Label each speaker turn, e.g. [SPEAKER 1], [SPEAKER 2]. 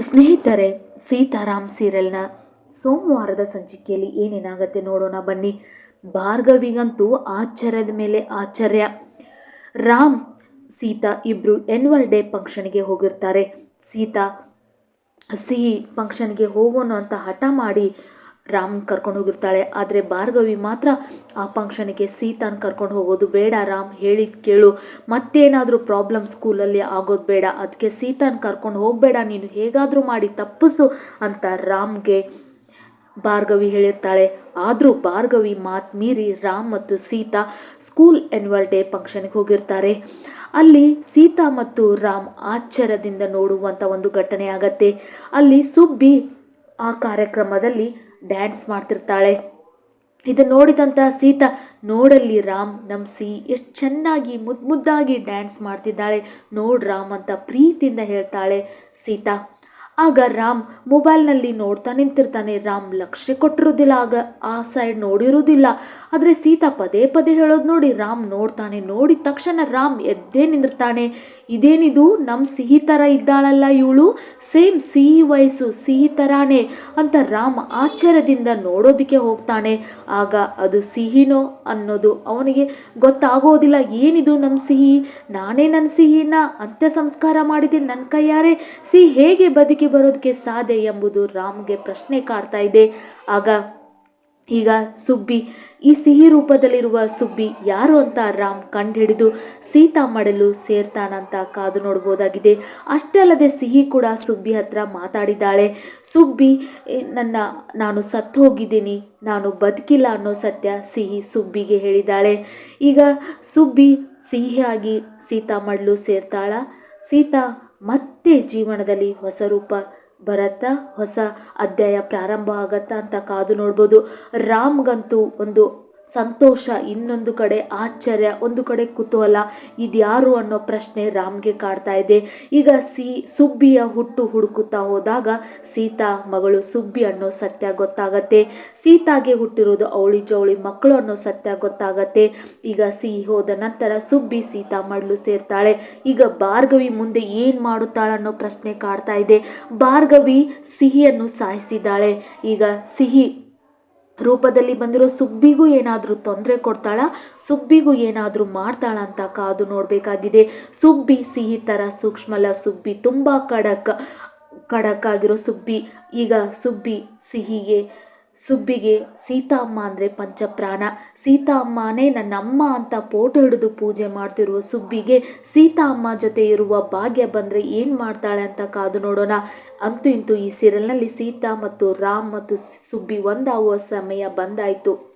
[SPEAKER 1] ಸ್ನೇಹಿತರೆ ಸೀತಾರಾಮ್ ಸೀರಿಯಲ್ನ ಸೋಮವಾರದ ಸಂಚಿಕೆಯಲ್ಲಿ ಏನೇನಾಗತ್ತೆ ನೋಡೋಣ ಬನ್ನಿ. ಭಾರ್ಗವಿಗಂತೂ ಆಶ್ಚರ್ಯದ ಮೇಲೆ ಆಶ್ಚರ್ಯ. ರಾಮ್, ಸೀತಾ ಇಬ್ಬರು ಎನ್ವಲ್ ಡೇ ಫಂಕ್ಷನ್ಗೆ ಹೋಗಿರ್ತಾರೆ. ಸೀತಾ, ಸಿಹಿ ಫಂಕ್ಷನ್ಗೆ ಹೋಗೋಣ ಅಂತ ಹಠ ಮಾಡಿ ರಾಮ್ ಕರ್ಕೊಂಡು ಹೋಗಿರ್ತಾಳೆ. ಆದರೆ ಭಾರ್ಗವಿ ಮಾತ್ರ ಆ ಫಂಕ್ಷನ್ಗೆ ಸೀತಾನ್ ಕರ್ಕೊಂಡು ಹೋಗೋದು ಬೇಡ. ರಾಮ್ ಹೇಳಿದ ಕೇಳು. ಮತ್ತೇನಾದರೂ ಪ್ರಾಬ್ಲಮ್ ಸ್ಕೂಲಲ್ಲಿ ಆಗೋದು ಬೇಡ. ಅದಕ್ಕೆ ಸೀತಾನ ಕರ್ಕೊಂಡು ಹೋಗಬೇಡ. ನೀನು ಹೇಗಾದರೂ ಮಾಡಿ ತಪ್ಪಿಸು ಅಂತ ರಾಮ್ಗೆ ಭಾರ್ಗವಿ ಹೇಳಿರ್ತಾಳೆ. ಆದರೂ ಭಾರ್ಗವಿ ಮಾತು ಮೀರಿ ರಾಮ್ ಮತ್ತು ಸೀತಾ ಸ್ಕೂಲ್ ಆ್ಯನ್ಯುವಲ್ ಡೇ ಫಂಕ್ಷನ್ಗೆ ಹೋಗಿರ್ತಾರೆ. ಅಲ್ಲಿ ಸೀತಾ ಮತ್ತು ರಾಮ್ ಆಶ್ಚರ್ಯದಿಂದ ನೋಡುವಂಥ ಒಂದು ಘಟನೆ ಆಗತ್ತೆ. ಅಲ್ಲಿ ಸುಬ್ಬಿ ಆ ಕಾರ್ಯಕ್ರಮದಲ್ಲಿ ಡ್ಯಾನ್ಸ್ ಮಾಡ್ತಿರ್ತಾಳೆ. ಇದನ್ನು ನೋಡಿದಂತಹ ಸೀತಾ, ನೋಡಲ್ಲಿ ರಾಮ್ ನಮ್ಮ ಸಿ ಎಷ್ಟು ಚೆನ್ನಾಗಿ ಮುದ್ದು ಮುದ್ದಾಗಿ ಡ್ಯಾನ್ಸ್ ಮಾಡ್ತಿದ್ದಾಳೆ. ನೋಡ್ ರಾಮ್ ಅಂತ ಪ್ರೀತಿಯಿಂದ ಹೇಳ್ತಾಳೆ ಸೀತಾ. ಆಗ ರಾಮ್ ಮೊಬೈಲ್ನಲ್ಲಿ ನೋಡ್ತಾ ನಿಂತಿರ್ತಾನೆ. ರಾಮ್ ಲಕ್ಷ್ಯ ಕೊಟ್ಟಿರೋದಿಲ್ಲ ಆಗ ಆ ಸೈಡ್ ನೋಡಿರೋದಿಲ್ಲ ಆದರೆ ಸೀತಾ ಪದೇ ಪದೇ ಹೇಳೋದು ನೋಡಿ, ರಾಮ್ ನೋಡ್ತಾನೆ ನೋಡಿದ ತಕ್ಷಣ ರಾಮ್ ಎದ್ದೇ ನಿಂದಿರ್ತಾನೆ ಇದೇನಿದು? ನಮ್ಮ ಸಿಹಿ ಥರ ಇದ್ದಾಳಲ್ಲ ಇವಳು? ಸೇಮ್ ಸಿಹಿ ವಯಸ್ಸು, ಸಿಹಿ ಥರಾನೇ ಅಂತ ರಾಮ್ ಆಶ್ಚರ್ಯದಿಂದ ನೋಡೋದಕ್ಕೆ ಹೋಗ್ತಾನೆ. ಆಗ ಅದು ಸಿಹಿನೋ ಅನ್ನೋದು ಅವನಿಗೆ ಗೊತ್ತಾಗೋದಿಲ್ಲ. ಏನಿದು ನಮ್ಮ ಸಿಹಿ? ನಾನೇ ನನ್ನ ಸಿಹಿನ ಅಂತ್ಯ ಸಂಸ್ಕಾರ ಮಾಡಿದೆ ನನ್ನ ಕೈಯಾರೆ. ಸಿಹಿ ಹೇಗೆ ಬದುಕಿ ಬರೋದಕ್ಕೆ ಸಾಧ್ಯ ಎಂಬುದು ರಾಮ್ಗೆ ಪ್ರಶ್ನೆ ಕಾಡ್ತಾ ಇದೆ. ಆಗ ಈಗ ಸುಬ್ಬಿ, ಈ ಸಿಹಿ ರೂಪದಲ್ಲಿರುವ ಸುಬ್ಬಿ ಯಾರು ಅಂತ ರಾಮ್ ಕಂಡುಹಿಡಿದು ಸೀತಾ ಮಾಡಲು ಸೇರ್ತಾನಂತ ಕಾದು ನೋಡ್ಬೋದಾಗಿದೆ. ಅಷ್ಟೇ ಅಲ್ಲದೆ ಸಿಹಿ ಕೂಡ ಸುಬ್ಬಿ ಹತ್ರ ಮಾತಾಡಿದ್ದಾಳೆ. ಸುಬ್ಬಿ ನನ್ನ, ನಾನು ಸತ್ತು ಹೋಗಿದ್ದೀನಿ ನಾನು ಬದುಕಿಲ್ಲ ಅನ್ನೋ ಸತ್ಯ ಸಿಹಿ ಸುಬ್ಬಿಗೆ ಹೇಳಿದ್ದಾಳೆ. ಈಗ ಸುಬ್ಬಿ ಸಿಹಿಯಾಗಿ ಸೀತಾ ಮಾಡಲು ಸೇರ್ತಾಳ. ಸೀತಾ ಮತ್ತೆ ಜೀವನದಲ್ಲಿ ಹೊಸ ರೂಪ ಬರತ್ತಾ ಹೊಸ ಅಧ್ಯಾಯ ಪ್ರಾರಂಭ ಆಗತ್ತಾ ಅಂತ ಕಾದು ನೋಡ್ಬೋದು. ರಾಮ್ಗಂತೂ ಒಂದು ಸಂತೋಷ, ಇನ್ನೊಂದು ಕಡೆ ಆಶ್ಚರ್ಯ, ಒಂದು ಕಡೆ ಕುತೂಹಲ. ಇದ್ಯಾರು ಅನ್ನೋ ಪ್ರಶ್ನೆ ರಾಮ್ಗೆ ಕಾಡ್ತಾ ಇದೆ. ಈಗ ಸಿ, ಸುಬ್ಬಿಯ ಹುಟ್ಟು ಹುಡುಕುತ್ತಾ ಹೋದಾಗ ಸೀತಾ ಮಗಳು ಸುಬ್ಬಿ ಅನ್ನೋ ಸತ್ಯ ಗೊತ್ತಾಗತ್ತೆ. ಸೀತಾಗೆ ಹುಟ್ಟಿರೋದು ಅವಳಿ ಜವಳಿ ಮಕ್ಕಳು ಅನ್ನೋ ಸತ್ಯ ಗೊತ್ತಾಗತ್ತೆ. ಈಗ ಸಿಹಿ ಹೋದ ನಂತರ ಸುಬ್ಬಿ ಸೀತಾ ಮಡಲು ಸೇರ್ತಾಳೆ. ಈಗ ಭಾರ್ಗವಿ ಮುಂದೆ ಏನು ಮಾಡುತ್ತಾಳೆ ಅನ್ನೋ ಪ್ರಶ್ನೆ ಕಾಡ್ತಾ ಇದೆ. ಭಾರ್ಗವಿ ಸಿಹಿಯನ್ನು ಸಾಯಿಸಿದ್ದಾಳೆ. ಈಗ ಸಿಹಿ ರೂಪದಲ್ಲಿ ಬಂದಿರೋ ಸುಬ್ಬಿಗೂ ಏನಾದರೂ ತೊಂದರೆ ಕೊಡ್ತಾಳ? ಸುಬ್ಬಿಗೂ ಏನಾದರೂ ಮಾಡ್ತಾಳ ಅಂತ ಕಾದು ನೋಡಬೇಕಾಗಿದೆ. ಸುಬ್ಬಿ ಸಿಹಿ ಥರ ಸೂಕ್ಷ್ಮಲ, ಸುಬ್ಬಿ ತುಂಬ ಕಡಕ್ ಖಡಕ್ ಆಗಿರೋ ಸುಬ್ಬಿ. ಈಗ ಸುಬ್ಬಿ ಸಿಹಿಗೆ ಸುಬ್ಬಿಗೆ ಸೀತಾ ಅಮ್ಮ ಅಂದರೆ ಪಂಚಪ್ರಾಣ. ಸೀತಾ ಅಮ್ಮನೇ ನನ್ನ ಅಮ್ಮ ಅಂತ ಫೋಟೋ ಹಿಡಿದು ಪೂಜೆ ಮಾಡ್ತಿರುವ ಸುಬ್ಬಿಗೆ ಸೀತಾ ಅಮ್ಮ ಜೊತೆ ಇರುವ ಭಾಗ್ಯ ಬಂದರೆ ಏನು ಮಾಡ್ತಾಳೆ ಅಂತ ಕಾದು ನೋಡೋಣ. ಅಂತೂ ಇಂತೂ ಈ ಸೀರಿಯಲ್ನಲ್ಲಿ ಸೀತಾ ಮತ್ತು ರಾಮ್ ಮತ್ತು ಸುಬ್ಬಿ ಒಂದಾಗುವ ಸಮಯ ಬಂದಾಯಿತು.